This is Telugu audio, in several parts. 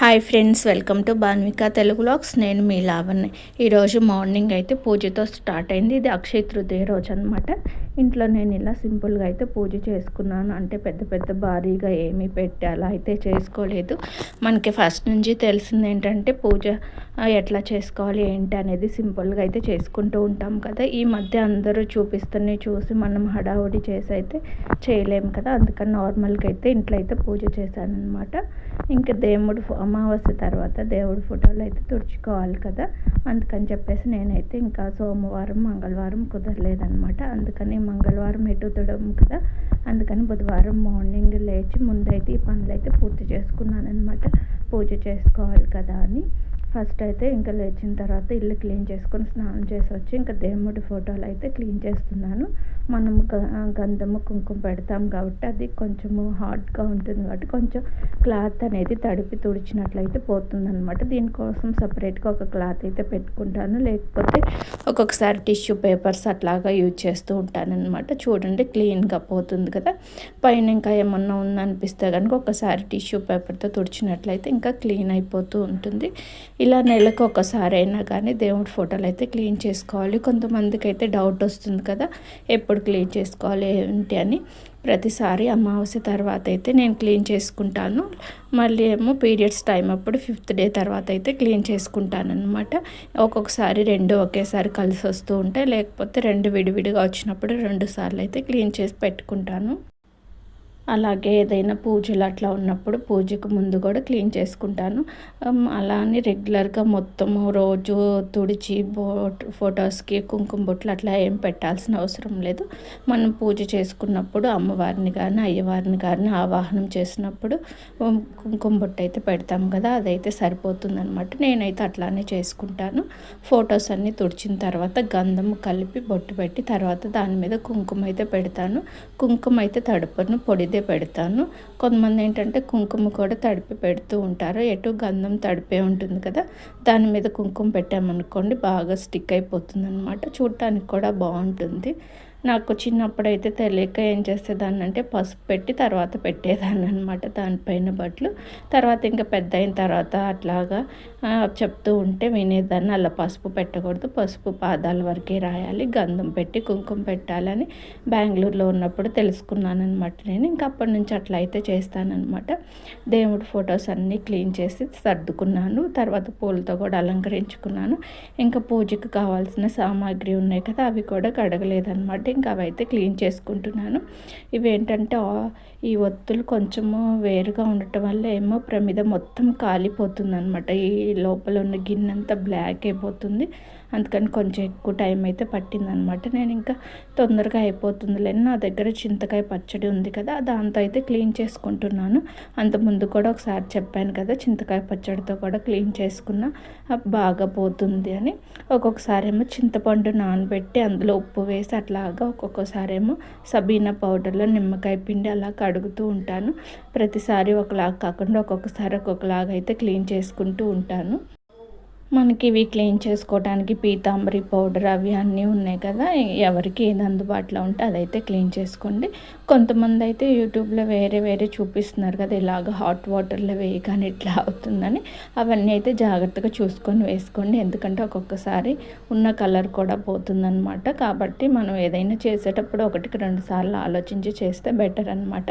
Hi friends welcome to Banvika Telugu logs నేను మీ లావణ్య. ఈరోజు మార్నింగ్ అయితే పూజతో స్టార్ట్ అయింది. ఇది అక్షయ తృతీయ రోజు అనమాట ఇంట్లో నేను ఇలా సింపుల్గా అయితే పూజ చేసుకున్నాను. అంటే పెద్ద పెద్ద భారీగా ఏమీ పెట్టి అలా అయితే చేసుకోలేదు. మనకి ఫస్ట్ నుంచి తెలిసింది ఏంటంటే పూజ ఎట్లా చేసుకోవాలి ఏంటి అనేది సింపుల్గా అయితే చేసుకుంటూ ఉంటాం కదా. ఈ మధ్య అందరూ చూపిస్తూనే చూసి మనం హడావుడి చేసి అయితే చేయలేము కదా. అందుకని నార్మల్గా అయితే ఇంట్లో అయితే పూజ చేశాను అనమాట ఇంకా దేవుడు అమావాస్య తర్వాత దేవుడి ఫోటోలు అయితే తుడుచుకోవాలి కదా. అందుకని చెప్పేసి నేనైతే ఇంకా సోమవారం మంగళవారం కుదరలేదనమాట అందుకని మంగళవారం ఎటు తుడము కదా? అందుకని బుధవారం మార్నింగ్ లేచి ముందైతే ఈ పనులు అయితే పూర్తి చేసుకున్నాను అనమాట పూజ చేసుకోవాలి కదా అని. ఫస్ట్ అయితే ఇంకా లేచిన తర్వాత ఇల్లు క్లీన్ చేసుకొని స్నానం చేసి వచ్చి ఇంకా దేవుడి ఫోటోలు అయితే క్లీన్ చేస్తున్నాను. మనం గంధము కుంకుమ పెడతాం కాబట్టి అది కొంచెము హాట్గా ఉంటుంది కాబట్టి కొంచెం క్లాత్ అనేది తడిపి తుడిచినట్లయితే పోతుందనమాట దీనికోసం సపరేట్గా ఒక క్లాత్ అయితే పెట్టుకుంటాను. లేకపోతే ఒక్కొక్కసారి టిష్యూ పేపర్స్ అట్లాగా యూజ్ చేస్తూ ఉంటాను అనమాట చూడండి క్లీన్గా పోతుంది కదా. పైన ఇంకా ఏమన్నా ఉందనిపిస్తే కనుక ఒకసారి టిష్యూ పేపర్తో తుడిచినట్లయితే ఇంకా క్లీన్ అయిపోతూ ఉంటుంది. ఇలా నెలకు ఒకసారి అయినా కానీ దేవుడి ఫోటోలు అయితే క్లీన్ చేసుకోవాలి. కొంతమందికి అయితే డౌట్ వస్తుంది కదా. ఎప్పుడు క్లీన్ చేసుకోవాలి ఏంటి అని ప్రతిసారి అమావాస్య తర్వాత అయితే నేను క్లీన్ చేసుకుంటాను. మళ్ళీ ఏమో పీరియడ్స్ టైం అప్పుడు ఫిఫ్త్ డే తర్వాత అయితే క్లీన్ చేసుకుంటాను అనమాట ఒక్కొక్కసారి రెండు ఒకేసారి కలిసి వస్తూ ఉంటాయి. లేకపోతే రెండు విడివిడిగా వచ్చినప్పుడు రెండు సార్లు అయితే క్లీన్ చేసి పెట్టుకుంటాను. అలాగే ఏదైనా పూజలు అట్లా ఉన్నప్పుడు పూజకు ముందు కూడా క్లీన్ చేసుకుంటాను. అలానే రెగ్యులర్గా మొత్తము రోజు తుడిచి బోట్ ఫొటోస్కి కుంకుమ బొట్లు అట్లా ఏం పెట్టాల్సిన అవసరం లేదు. మనం పూజ చేసుకున్నప్పుడు అమ్మవారిని కానీ అయ్యవారిని కానీ ఆవాహనం చేసినప్పుడు కుంకుమ బొట్టు అయితే పెడతాం కదా అదైతే సరిపోతుందనమాట నేనైతే అట్లానే చేసుకుంటాను. ఫొటోస్ అన్నీ తుడిచిన తర్వాత గంధం కలిపి బొట్టు పెట్టి తర్వాత దాని మీద కుంకుమ అయితే పెడతాను. కుంకుమ అయితే తడుపును పొడిదే తడిపే పెడతాను. కొంతమంది ఏంటంటే కుంకుమ కూడా తడిపి పెడుతూ ఉంటారు. ఎటు గంధం తడిపే ఉంటుంది కదా దాని మీద కుంకుమ పెట్టామనుకోండి బాగా స్టిక్ అయిపోతుంది అనమాట చూడటానికి కూడా బాగుంటుంది. నాకు చిన్నప్పుడైతే తెలియక ఏం చేసేదాన్ని అంటే పసుపు పెట్టి తర్వాత పెట్టేదాన్ని అనమాట దానిపైన బట్టలు. తర్వాత ఇంకా పెద్ద అయిన తర్వాత అట్లాగా చెప్తూ ఉంటే వినేదాన్ని. అలా పసుపు పెట్టకూడదు పసుపు పాదాల వరకే రాయాలి గంధం పెట్టి కుంకుమ పెట్టాలని బెంగళూరులో ఉన్నప్పుడు తెలుసుకున్నాను అనమాట నేను. ఇంకా అప్పటి నుంచి అట్లా అయితే చేస్తానన్నమాట. దేవుడి ఫొటోస్ అన్నీ క్లీన్ చేసి సర్దుకున్నాను. తర్వాత పూలతో కూడా అలంకరించుకున్నాను. ఇంకా పూజకు కావాల్సిన సామాగ్రి ఉన్నాయి కదా అవి కూడా కడగలేదన్నమాట. ఇంకా అవైతే క్లీన్ చేసుకుంటున్నాను. ఇవి ఏంటంటే ఈ ఒత్తులు కొంచెము వేరుగా ఉండటం వల్ల ఏమో ప్రమిద మొత్తం కాలిపోతుంది అనమాట ఈ లోపల ఉన్న గిన్నె అంతా బ్లాక్ అయిపోతుంది. అందుకని కొంచెం ఎక్కువ టైం అయితే పట్టిందనమాట నేను ఇంకా తొందరగా అయిపోతుంది లేని నా దగ్గర చింతకాయ పచ్చడి ఉంది కదా దాంతో అయితే క్లీన్ చేసుకుంటున్నాను. అంతకుముందు కూడా ఒకసారి చెప్పాను కదా చింతకాయ పచ్చడితో కూడా క్లీన్ చేసుకున్న బాగా పోతుంది అని. ఒక్కొక్కసారి ఏమో చింతపండు నానబెట్టి అందులో ఉప్పు వేసి అట్లాగా ఒక్కొక్కసారి ఏమో సబీనా పౌడర్లో నిమ్మకాయ పిండి అలా అడుగుతూ ఉంటాను. ప్రతిసారి ఒకలాగా కాకుండా ఒక్కొక్కసారి ఒక్కొక్కలాగా అయితే క్లీన్ చేసుకుంటూ ఉంటాను. మనకి ఇవి క్లీన్ చేసుకోవడానికి పీతాంబరి పౌడర్ అవి అన్నీ ఉన్నాయి కదా. ఎవరికి ఏది అందుబాటులో ఉంటే అదైతే క్లీన్ చేసుకోండి. కొంతమంది అయితే యూట్యూబ్లో వేరే వేరే చూపిస్తున్నారు కదా ఇలాగ హాట్ వాటర్లో వేయగానే ఇట్లా అవుతుందని. అవన్నీ అయితే జాగ్రత్తగా చూసుకొని వేసుకోండి. ఎందుకంటే ఒక్కొక్కసారి ఉన్న కలర్ కూడా పోతుందన్నమాట. కాబట్టి మనం ఏదైనా చేసేటప్పుడు ఒకటికి రెండు సార్లు ఆలోచించి చేస్తే బెటర్ అనమాట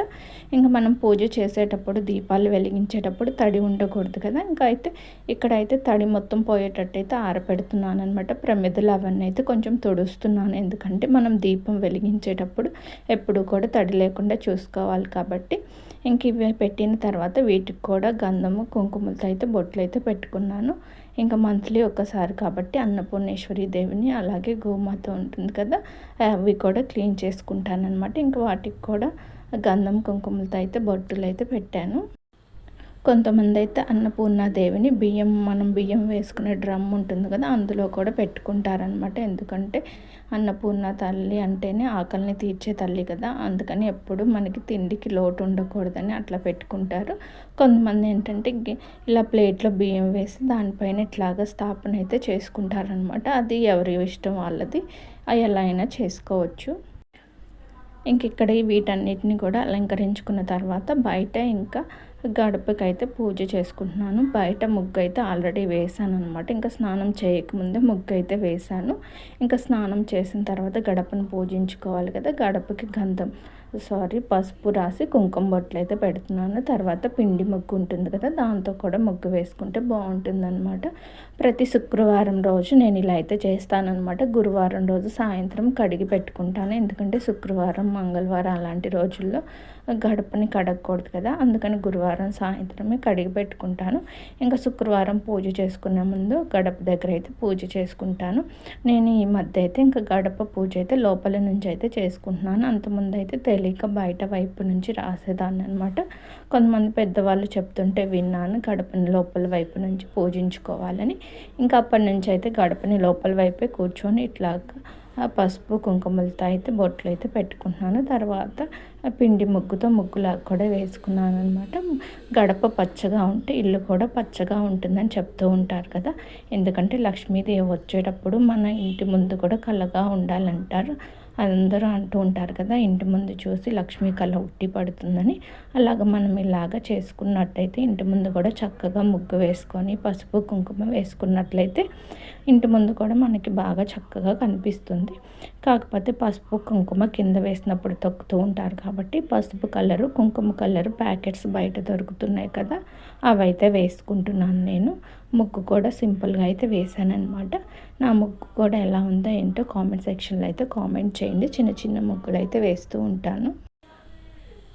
ఇంకా మనం పూజ చేసేటప్పుడు దీపాలు వెలిగించేటప్పుడు తడి ఉండకూడదు కదా. ఇంకా అయితే ఇక్కడైతే తడి మొత్తం పోయేటట్టయితే ఆరపెడుతున్నాను అనమాట ప్రమిదలు అవన్నీ అయితే కొంచెం తుడుస్తున్నాను. ఎందుకంటే మనం దీపం వెలిగించేటప్పుడు ఎప్పుడు కూడా తడి లేకుండా చూసుకోవాలి కాబట్టి ఇంక ఇవి పెట్టిన తర్వాత వీటికి కూడా గంధము కుంకుమలతో అయితే బొట్లు అయితే పెట్టుకున్నాను. ఇంకా మంత్లీ ఒక్కసారి కాబట్టి అన్నపూర్ణేశ్వరి దేవిని అలాగే గోమాత ఉంటుంది కదా అవి కూడా క్లీన్ చేసుకుంటాను అనమాట ఇంకా వాటికి కూడా గంధం కుంకుమలతో అయితే బొట్టులు అయితే పెట్టాను. కొంతమంది అయితే అన్నపూర్ణాదేవిని బియ్యం మనం బియ్యం వేసుకునే డ్రమ్ ఉంటుంది కదా అందులో కూడా పెట్టుకుంటారనమాట ఎందుకంటే అన్నపూర్ణ తల్లి అంటేనే ఆకలిని తీర్చే తల్లి కదా. అందుకని ఎప్పుడు మనకి తిండికి లోటు ఉండకూడదని అట్లా పెట్టుకుంటారు. కొంతమంది ఏంటంటే ఇలా ప్లేట్లో బియ్యం వేసి దానిపైన ఇట్లాగా స్థాపన అయితే చేసుకుంటారనమాట అది ఎవరి ఇష్టం వాళ్ళది ఎలా అయినా చేసుకోవచ్చు. ఇంక ఇక్కడ వీటన్నిటిని కూడా అలంకరించుకున్న తర్వాత బయట ఇంకా గడపకైతే పూజ చేసుకుంటున్నాను. బయట ముగ్గు అయితే ఆల్రెడీ వేసాను అనమాట ఇంకా స్నానం చేయకముందే ముగ్గు అయితే వేసాను. ఇంకా స్నానం చేసిన తర్వాత గడపను పూజించుకోవాలి కదా గడపకి గంధం సారీ పసుపు రాసి కుంకుమ బొట్లు అయితే పెడుతున్నాను. తర్వాత పిండి ముగ్గు ఉంటుంది కదా దాంతో కూడా ముగ్గు వేసుకుంటే బాగుంటుందన్నమాట. ప్రతి శుక్రవారం రోజు నేను ఇలా అయితే చేస్తానన్నమాట. గురువారం రోజు సాయంత్రం కడిగి పెట్టుకుంటాను. ఎందుకంటే శుక్రవారం మంగళవారం అలాంటి రోజుల్లో గడపని కడగకూడదు కదా. అందుకని గురువారం సాయంత్రమే కడిగి పెట్టుకుంటాను. ఇంకా శుక్రవారం పూజ చేసుకునే ముందు గడప దగ్గర అయితే పూజ చేసుకుంటాను. నేను ఈ మధ్య అయితే ఇంకా గడప పూజ అయితే లోపల నుంచి అయితే చేసుకుంటున్నాను. అంతకుముందు అయితే తెలియక బయట వైపు నుంచి రాసేదాన్ని అనమాట కొంతమంది పెద్దవాళ్ళు చెప్తుంటే విన్నాను గడపని లోపల వైపు నుంచి పూజించుకోవాలని. ఇంకా అప్పటి నుంచి అయితే గడపని లోపల వైపే కూర్చొని ఇట్లాగా పసుపు కుంకుమలతో అయితే బొట్లు అయితే పెట్టుకుంటున్నాను. తర్వాత పిండి ముగ్గుతో ముగ్గులా కూడా వేసుకున్నాను అనమాట గడప పచ్చగా ఉంటే ఇల్లు కూడా పచ్చగా ఉంటుందని చెప్తూ ఉంటారు కదా. ఎందుకంటే లక్ష్మీదేవి వచ్చేటప్పుడు మన ఇంటి ముందు కూడా కళ్ళగా ఉండాలంటారు. అందరూ అంటూ ఉంటారు కదా ఇంటి ముందు చూసి లక్ష్మీ కళ ఉట్టి పడుతుందని. అలాగ మనం ఇలాగ చేసుకున్నట్టయితే ఇంటి ముందు కూడా చక్కగా ముగ్గు వేసుకొని పసుపు కుంకుమ వేసుకున్నట్లయితే ఇంటి ముందు కూడా మనకి బాగా చక్కగా కనిపిస్తుంది. కాకపోతే పసుపు కుంకుమ కింద వేసినప్పుడు తొక్కుతూ ఉంటారు కాబట్టి పసుపు కలరు కుంకుమ కలరు ప్యాకెట్స్ బయట దొరుకుతున్నాయి కదా అవైతే వేసుకుంటున్నాను నేను. ముగ్గు కూడా సింపుల్గా అయితే వేసాను అనమాట నా ముగ్గు కూడా ఎలా ఉందో ఏంటో కామెంట్ సెక్షన్లో అయితే కామెంట్ చేయండి. చిన్న చిన్న ముగ్గులు అయితే వేస్తూ ఉంటాను.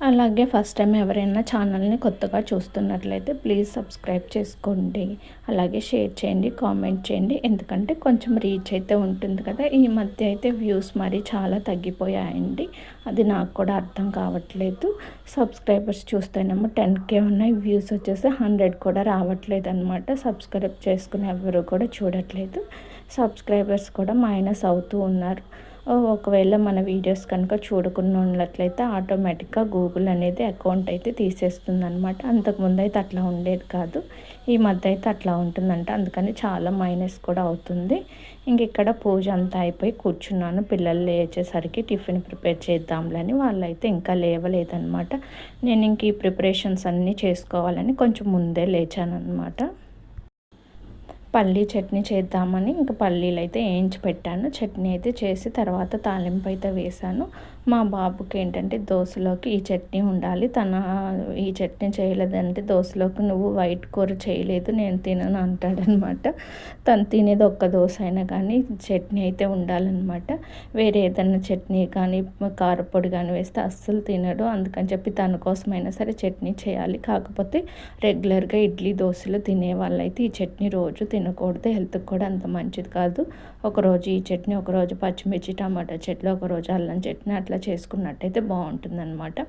అలాగే ఫస్ట్ టైం ఎవరైనా ఛానల్ని కొత్తగా చూస్తున్నట్లయితే ప్లీజ్ సబ్స్క్రైబ్ చేసుకోండి. అలాగే షేర్ చేయండి కామెంట్ చేయండి. ఎందుకంటే కొంచెం రీచ్ అయితే ఉంటుంది కదా. ఈ మధ్య అయితే వ్యూస్ మరి చాలా తగ్గిపోయాయండి. అది నాకు కూడా అర్థం కావట్లేదు. సబ్స్క్రైబర్స్ చూస్తేనేమో టెన్ కే ఉన్నాయి. వ్యూస్ వచ్చేసి హండ్రెడ్ కూడా రావట్లేదు అనమాట సబ్స్క్రైబ్ చేసుకుని ఎవరు కూడా చూడట్లేదు. సబ్స్క్రైబర్స్ కూడా మైనస్ అవుతూ ఉన్నారు. ఒకవేళ మన వీడియోస్ కనుక చూడకుండా ఉన్నట్లయితే ఆటోమేటిక్గా గూగుల్ అనేది అకౌంట్ అయితే తీసేస్తుంది అనమాట అంతకుముందు అయితే అట్లా ఉండేది కాదు. ఈ మధ్య అయితే అట్లా ఉంటుందంట. అందుకని చాలా మైనస్ కూడా అవుతుంది. ఇంక ఇక్కడ పూజ అంతా అయిపోయి కూర్చున్నాను. పిల్లలు లేచేసరికి టిఫిన్ ప్రిపేర్ చేద్దాంలని వాళ్ళైతే ఇంకా లేవలేదనమాట నేను ఇంక ఈ ప్రిపరేషన్స్ అన్నీ చేసుకోవాలని కొంచెం ముందే లేచాను అనమాట పల్లీ చట్నీ చేద్దామని ఇంకా పల్లీలు అయితే వేయించి పెట్టాను. చట్నీ అయితే చేసి తర్వాత తాలింపు అయితే వేసాను. మా బాబుకి ఏంటంటే దోశలోకి ఈ చట్నీ ఉండాలి. తన ఈ చట్నీ చేయలేదంటే దోశలోకి నువ్వు వైట్ కూర చేయలేదు నేను తినను అంటాడనమాట. తను తినేది ఒక్క దోశ అయినా కానీ చట్నీ అయితే ఉండాలన్నమాట. వేరే ఏదైనా చట్నీ కానీ కారపొడి కానీ వేస్తే అస్సలు తినడు. అందుకని చెప్పి తన కోసమైనా సరే చట్నీ చేయాలి. కాకపోతే రెగ్యులర్గా ఇడ్లీ దోశలు తినే వాళ్ళైతే ఈ చట్నీ రోజు తినకూడదు. హెల్త్కి కూడా అంత మంచిది కాదు. ఒకరోజు ఈ చట్నీ ఒకరోజు పచ్చిమిర్చి టమాటా చట్నీ ఒకరోజు అల్లం చట్నీ అట్లా అట్లా చేసుకున్నట్టయితే బాగుంటుందన్నమాట.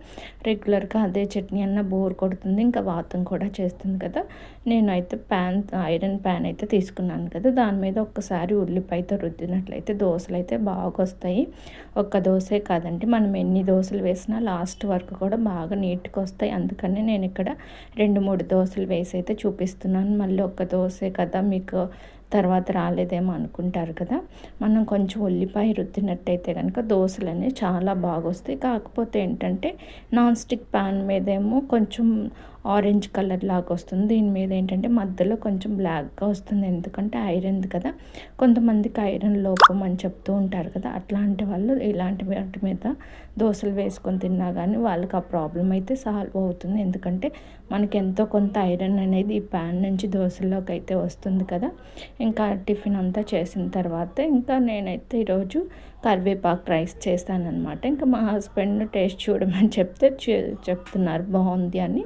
రెగ్యులర్గా అదే చట్నీ అన్న బోర్ కొడుతుంది ఇంకా వాతం కూడా చేస్తుంది కదా. నేనైతే ప్యాన్ ఐరన్ ప్యాన్ అయితే తీసుకున్నాను కదా. దాని మీద ఒక్కసారి ఉల్లిపాయతో రుద్దినట్లయితే దోశలు అయితే బాగా వస్తాయి ఒక్క దోశే కాదండి మనం ఎన్ని దోశలు వేసినా లాస్ట్ వరకు కూడా బాగా నీట్గా వస్తాయి అందుకనే నేను ఇక్కడ రెండు మూడు దోశలు వేసి అయితే చూపిస్తున్నాను. మళ్ళీ ఒక్క దోశే కదా మీకు తర్వాత రాలేదేమో అనుకుంటారు కదా. మనం కొంచెం ఉల్లిపాయ రుద్దినట్టయితే కనుక దోశలు అనేవి చాలా బాగా వస్తాయి కాకపోతే ఏంటంటే నాన్ స్టిక్ ప్యాన్ మీదేమో కొంచెం ఆరెంజ్ కలర్ లాగా వస్తుంది. దీని మీద ఏంటంటే మధ్యలో కొంచెం బ్లాక్గా వస్తుంది. ఎందుకంటే ఐరన్ కదా. కొంతమందికి ఐరన్ లోపం అని చెప్తూ ఉంటారు కదా. అట్లాంటి వాళ్ళు ఇలాంటి వాటి మీద దోశలు వేసుకొని తిన్నా కానీ వాళ్ళకి ఆ ప్రాబ్లం అయితే సాల్వ్ అవుతుంది. ఎందుకంటే మనకి ఎంతో కొంత ఐరన్ అనేది ఈ ప్యాన్ నుంచి దోశల్లోకి అయితే వస్తుంది కదా. ఇంకా టిఫిన్ అంతా చేసిన తర్వాత ఇంకా నేనైతే ఈరోజు కరివేపాకు రైస్ చేస్తానమాట ఇంకా మా హస్బెండ్ టేస్ట్ చూడమని చెప్తే చెప్తున్నారు బాగుంది అని.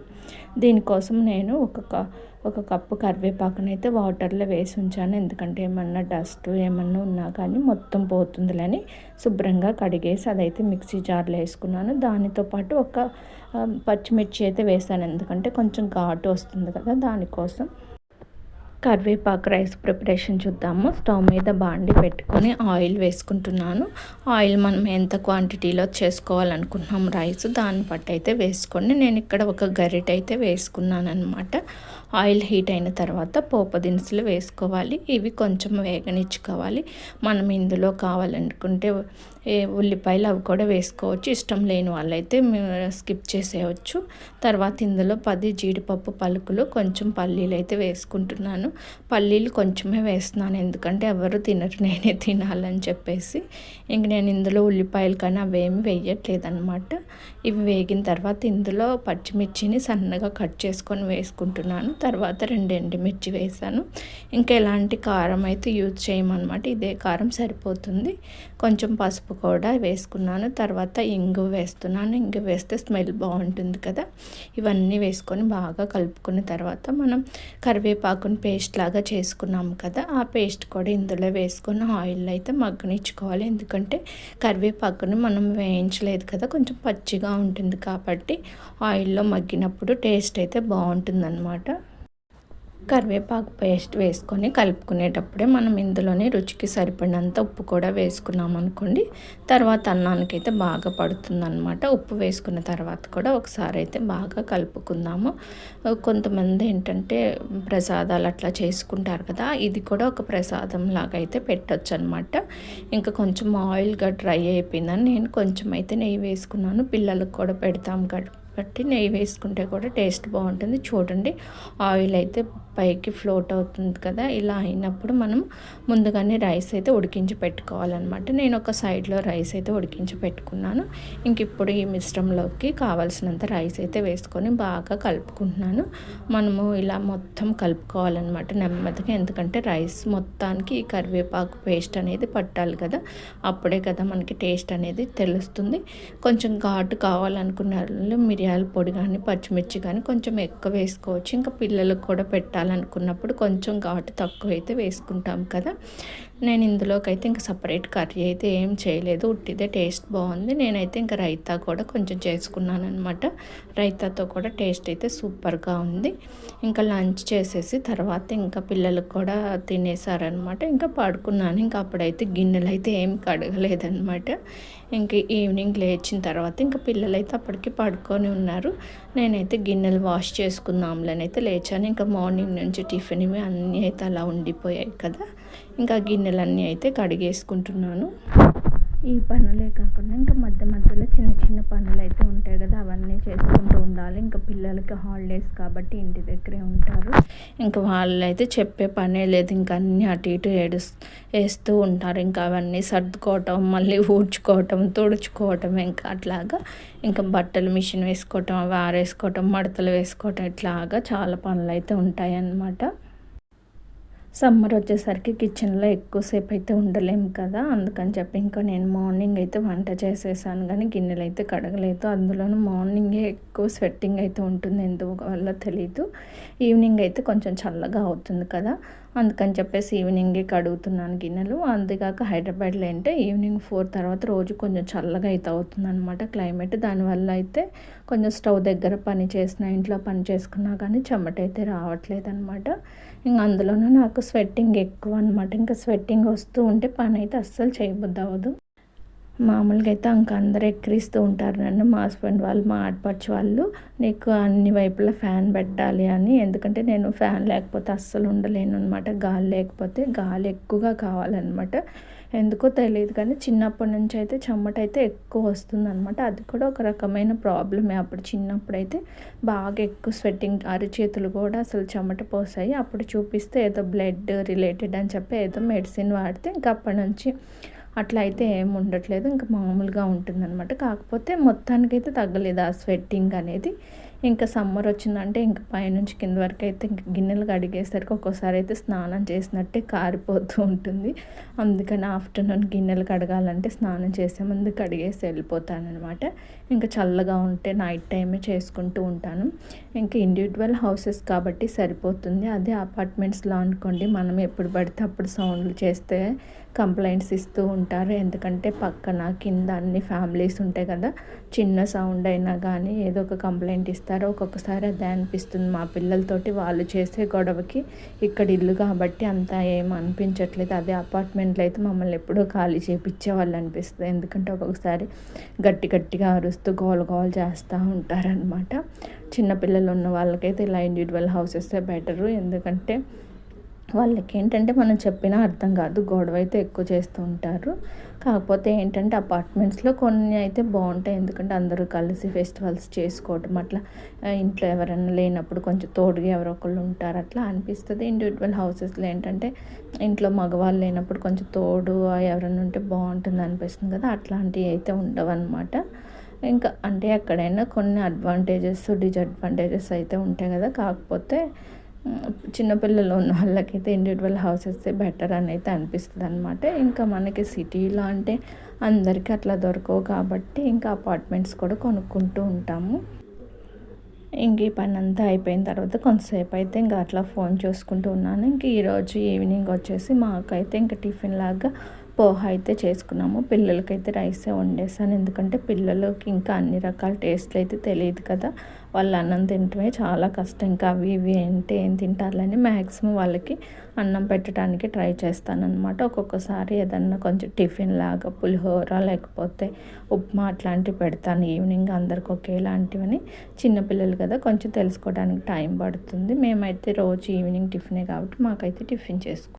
దీనికోసం నేను ఒక ఒక కప్పు కరివేపాకునైతే వాటర్లో వేసి ఉంచాను. ఎందుకంటే ఏమన్నా డస్ట్ ఏమన్నా ఉన్నా కానీ మొత్తం పోతుందిలని శుభ్రంగా కడిగేసి అదైతే మిక్సీ జార్లో వేసుకున్నాను. దానితో పాటు ఒక పచ్చిమిర్చి అయితే వేసాను ఎందుకంటే కొంచెం ఘాటు వస్తుంది కదా దానికోసం. కరివేపాకు రైస్ ప్రిపరేషన్ చూద్దాము. స్టవ్ మీద బాండి పెట్టుకొని ఆయిల్ వేసుకుంటున్నాను. ఆయిల్ మనం ఎంత క్వాంటిటీలో చేసుకోవాలనుకుంటున్నాం రైస్ దాన్ని బట్టి అయితే వేసుకోండి. నేను ఇక్కడ ఒక గరిట అయితే వేసుకున్నాను అనమాట ఆయిల్ హీట్ అయిన తర్వాత పోపు దినుసులు వేసుకోవాలి. ఇవి కొంచెం వేగనిచ్చుకోవాలి. మనం ఇందులో కావాలనుకుంటే ఏ ఉల్లిపాయలు అవి కూడా వేసుకోవచ్చు. ఇష్టం లేని వాళ్ళైతే స్కిప్ చేసేయచ్చు. తర్వాత ఇందులో పది జీడిపప్పు పలుకులు కొంచెం పల్లీలు అయితే వేసుకుంటున్నాను. పల్లీలు కొంచెమే వేస్తున్నాను. ఎందుకంటే ఎవరు తినరు నేనే తినాలని చెప్పేసి. ఇంక నేను ఇందులో ఉల్లిపాయలు కానీ అవేమి వేయట్లేదన్నమాట. ఇవి వేగిన తర్వాత ఇందులో పచ్చిమిర్చిని సన్నగా కట్ చేసుకొని వేసుకుంటున్నాను. తర్వాత రెండు ఎండుమిర్చి వేసాను. ఇంకా ఎలాంటి కారం అయితే యూజ్ చేయమన్నమాట. ఇదే కారం సరిపోతుంది. కొంచెం పసుపు కూడా వేసుకున్నాను. తర్వాత ఇంగు వేస్తున్నాను. ఇంగు వేస్తే స్మెల్ బాగుంటుంది కదా. ఇవన్నీ వేసుకొని బాగా కలుపుకున్న తర్వాత మనం కరివేపాకుని పేస్ట్ లాగా చేసుకున్నాము కదా. ఆ పేస్ట్ కూడా ఇందులో వేసుకొని ఆయిల్ అయితే మగ్గనిచ్చుకోవాలి. ఎందుకంటే కరివేపాకుని మనం వేయించలేదు కదా. కొంచెం పచ్చిగా ఉంటుంది కాబట్టి ఆయిల్లో మగ్గినప్పుడు టేస్ట్ అయితే బాగుంటుందన్నమాట. కరివేపాకు పేస్ట్ వేసుకొని కలుపుకునేటప్పుడే మనం ఇందులోనే రుచికి సరిపడినంత ఉప్పు కూడా వేసుకున్నాం అనుకోండి. తర్వాత అన్నానికి అయితే బాగా పడుతుంది అనమాట ఉప్పు వేసుకున్న తర్వాత కూడా ఒకసారి అయితే బాగా కలుపుకుందాము. కొంతమంది ఏంటంటే ప్రసాదాలు అట్లా చేసుకుంటారు కదా ఇది కూడా ఒక ప్రసాదం లాగా అయితే పెట్టచ్చు అనమాట ఇంకా కొంచెం ఆయిల్గా డ్రై అయిపోయిందని నేను కొంచెం అయితే నెయ్యి వేసుకున్నాను. పిల్లలకు కూడా పెడతాం కాబట్టి నెయ్యి వేసుకుంటే కూడా టేస్ట్ బాగుంటుంది. చూడండి ఆయిల్ అయితే పైకి ఫ్లోట్ అవుతుంది కదా ఇలా అయినప్పుడు మనం ముందుగానే రైస్ అయితే ఉడికించి పెట్టుకోవాలన్నమాట. నేను ఒక సైడ్లో రైస్ అయితే ఉడికించి పెట్టుకున్నాను. ఇంక ఇప్పుడు ఈ మిశ్రమంలోకి కావాల్సినంత రైస్ అయితే వేసుకొని బాగా కలుపుకుంటున్నాను. మనము ఇలా మొత్తం కలుపుకోవాలన్నమాట నెమ్మదిగా ఎందుకంటే రైస్ మొత్తానికి ఈ కరివేపాకు పేస్ట్ అనేది పట్టాలి కదా అప్పుడే కదా మనకి టేస్ట్ అనేది తెలుస్తుంది. కొంచెం ఘాటు కావాలనుకున్న మిరియాల పొడి కానీ పచ్చిమిర్చి కానీ కొంచెం ఎక్కువ వేసుకోవచ్చు. ఇంకా పిల్లలకు కూడా పెట్టాలి కావాలనుకున్నప్పుడు కొంచెం ఘాటు తక్కువ అయితే వేసుకుంటాం కదా. నేను ఇందులోకైతే ఇంకా సపరేట్ కర్రీ అయితే ఏం చేయలేదు. ఉట్టిదే టేస్ట్ బాగుంది. నేనైతే ఇంకా రైతా కూడా కొంచెం చేసుకున్నాను అనమాట రైతాతో కూడా టేస్ట్ అయితే సూపర్గా ఉంది. ఇంకా లంచ్ చేసేసి తర్వాత ఇంకా పిల్లలు కూడా తినేసారనమాట ఇంకా పడుకున్నాను. ఇంకా అప్పుడైతే గిన్నెలు అయితే ఏం కడగలేదనమాట ఇంక ఈవినింగ్ లేచిన తర్వాత ఇంకా పిల్లలైతే అప్పటికి పడుకొని ఉన్నారు. నేనైతే గిన్నెలు వాష్ చేసుకుందాంలని అయితే లేచాను. ఇంకా మార్నింగ్ నుంచి టిఫిన్ ఇవి అన్నీ అయితే అలా ఉండిపోయాయి కదా. ఇంకా గిన్నెలన్నీ అయితే కడిగేసుకుంటున్నాను. ఈ పనులే కాకుండా ఇంకా మధ్య మధ్యలో చిన్న చిన్న పనులు అయితే ఉంటాయి కదా అవన్నీ చేసుకుంటూ ఉండాలి. ఇంకా పిల్లలకి హాలిడేస్ కాబట్టి ఇంటి దగ్గరే ఉంటారు. ఇంకా వాళ్ళు అయితే చెప్పే పనే లేదు. ఇంకా అన్నీ అటు ఇటు ఏడు వేస్తూ ఉంటారు. ఇంకా అవన్నీ సర్దుకోవటం మళ్ళీ ఊడ్చుకోవటం తుడుచుకోవటం ఇంకా అట్లాగా. ఇంకా బట్టలు మిషన్ వేసుకోవటం అవి ఆరేసుకోవటం మడతలు వేసుకోవటం ఇట్లాగా చాలా పనులు అయితే ఉంటాయి అన్నమాట సమ్మర్ వచ్చేసరికి కిచెన్లో ఎక్కువసేపు అయితే ఉండలేము కదా. అందుకని చెప్పి ఇంకా నేను మార్నింగ్ అయితే వంట చేసేసాను. కానీ గిన్నెలు అయితే కడగలేదు. అందులోనూ మార్నింగే ఎక్కువ స్వెట్టింగ్ అయితే ఉంటుంది. ఎందువల్ల తెలీదు. ఈవినింగ్ అయితే కొంచెం చల్లగా అవుతుంది కదా. అందుకని చెప్పేసి ఈవినింగే కడుగుతున్నాను గిన్నెలు. అందుకాక హైదరాబాద్లో అంటే ఈవినింగ్ ఫోర్ తర్వాత రోజు కొంచెం చల్లగా అయితే అవుతుంది అనమాట క్లైమేట్. దానివల్ల అయితే కొంచెం స్టవ్ దగ్గర పని చేసిన ఇంట్లో పని చేసుకున్నా కానీ చెమట అయితే రావట్లేదు అనమాట ఇంకా అందులోనూ నాకు స్వెట్టింగ్ ఎక్కువ అనమాట ఇంకా స్వెట్టింగ్ వస్తూ ఉంటే పని అయితే అస్సలు చేయబుద్ది అవ్వదు మామూలుగా అయితే ఇంక అందరు ఎక్కిరిస్తూ ఉంటారు నన్ను. మా హస్బెండ్ వాళ్ళు మా ఆడపడుచు వాళ్ళు. నీకు అన్ని వైపులా ఫ్యాన్ పెట్టాలి అని. ఎందుకంటే నేను ఫ్యాన్ లేకపోతే అస్సలు ఉండలేను అనమాట గాలి లేకపోతే గాలి ఎక్కువగా కావాలన్నమాట. ఎందుకో తెలియదు కానీ చిన్నప్పటి నుంచి అయితే చెమట అయితే ఎక్కువ వస్తుంది అనమాట అది కూడా ఒక రకమైన ప్రాబ్లమే. అప్పుడు చిన్నప్పుడు అయితే బాగా ఎక్కువ స్వెట్టింగ్ అరిచేతులు కూడా అసలు చెమట పోసాయి. అప్పుడు చూపిస్తే ఏదో బ్లడ్ రిలేటెడ్ అని చెప్పి ఏదో మెడిసిన్ వాడితే ఇంకా అప్పటి నుంచి అట్లా అయితే ఏం ఉండట్లేదు. ఇంకా మామూలుగా ఉంటుందన్నమాట. కాకపోతే మొత్తానికైతే తగ్గలేదు ఆ స్వెట్టింగ్ అనేది. ఇంకా సమ్మర్ వచ్చిందంటే ఇంకా పైనుంచి కింద వరకు అయితే ఇంక గిన్నెలు కడిగేసరికి ఒక్కోసారి అయితే స్నానం చేసినట్టే కారిపోతూ ఉంటుంది. అందుకని ఆఫ్టర్నూన్ గిన్నెలు కడగాలంటే స్నానం చేసే ముందు కడిగేసి వెళ్ళిపోతానమాట ఇంకా చల్లగా ఉంటే నైట్ టైమే చేసుకుంటూ ఉంటాను. ఇంకా ఇండివిజువల్ హౌసెస్ కాబట్టి సరిపోతుంది. అదే అపార్ట్మెంట్స్లో అనుకోండి మనం ఎప్పుడు పడితే అప్పుడు సౌండ్లు చేస్తే కంప్లైంట్స్ ఇస్తూ ఉంటారు. ఎందుకంటే పక్కన కింద అన్ని ఫ్యామిలీస్ ఉంటాయి కదా. చిన్న సౌండ్ అయినా కానీ ఏదో ఒక కంప్లైంట్ ఇస్తారు. ఒక్కొక్కసారి అదే అనిపిస్తుంది మా పిల్లలతోటి వాళ్ళు చేసే గొడవకి ఇక్కడ ఇల్లు కాబట్టి అంత ఏం అనిపించట్లేదు. అదే అపార్ట్మెంట్లో అయితే మమ్మల్ని ఎప్పుడూ ఖాళీ చేపించే వాళ్ళు అనిపిస్తుంది. ఎందుకంటే ఒక్కొక్కసారి గట్టి గట్టిగా అరుస్తూ గోల గోల చేస్తూ ఉంటారనమాట చిన్నపిల్లలు ఉన్న వాళ్ళకైతే ఇలా ఇండివిజువల్ హౌసెస్ బెటరు. ఎందుకంటే వాళ్ళకి ఏంటంటే మనం చెప్పినా అర్థం కాదు. గొడవ అయితే ఎక్కువ చేస్తూ ఉంటారు. కాకపోతే ఏంటంటే అపార్ట్మెంట్స్లో కొన్ని అయితే బాగుంటాయి. ఎందుకంటే అందరూ కలిసి ఫెస్టివల్స్ చేసుకోవటం అట్లా ఇంట్లో ఎవరైనా లేనప్పుడు కొంచెం తోడుగా ఎవరో ఒకళ్ళు ఉంటారు. అట్లా అనిపిస్తుంది. ఇండివిజువల్ హౌసెస్లో ఏంటంటే ఇంట్లో మగవాళ్ళు లేనప్పుడు కొంచెం తోడు ఎవరైనా ఉంటే బాగుంటుంది అనిపిస్తుంది కదా. అట్లాంటివి అయితే ఉండవు అనమాట ఇంకా అంటే ఎక్కడైనా కొన్ని అడ్వాంటేజెస్ డిజడ్వాంటేజెస్ అయితే ఉంటాయి కదా. కాకపోతే చిన్నపిల్లలు ఉన్న వాళ్ళకైతే ఇండివిజువల్ హౌసెస్ బెటర్ అని అయితే అనిపిస్తుంది అనమాట ఇంకా మనకి సిటీలో అంటే అందరికీ అట్లా దొరకవు కాబట్టి ఇంకా అపార్ట్మెంట్స్ కూడా కొనుక్కుంటూ ఉంటాము. ఇంక ఈ పని అంతా అయిపోయిన తర్వాత కొంతసేపు అయితే ఇంకా అట్లా ఫోన్ చూసుకుంటూ ఉన్నాను. ఇంక ఈరోజు ఈవినింగ్ వచ్చేసి మాకైతే ఇంకా టిఫిన్ లాగా పోహ అయితే చేసుకున్నాము. పిల్లలకైతే రైసే వండేసాను. ఎందుకంటే పిల్లలకి ఇంకా అన్ని రకాల టేస్ట్లు అయితే తెలియదు కదా. వాళ్ళు అన్నం తింటమే చాలా కష్టం. ఇంకా అవి ఇవి ఏంటి ఏం తింటారులని మ్యాక్సిమం వాళ్ళకి అన్నం పెట్టడానికి ట్రై చేస్తానన్నమాట. ఒక్కొక్కసారి ఏదన్నా కొంచెం టిఫిన్ లాగా పులిహోర లేకపోతే ఉప్మా అట్లాంటివి పెడతాను ఈవినింగ్ అందరికి ఒకేలాంటివని చిన్నపిల్లలు కదా కొంచెం తెలుసుకోవడానికి టైం పడుతుంది. మేమైతే రోజు ఈవినింగ్ టిఫినే కాబట్టి మాకైతే టిఫిన్ చేసుకో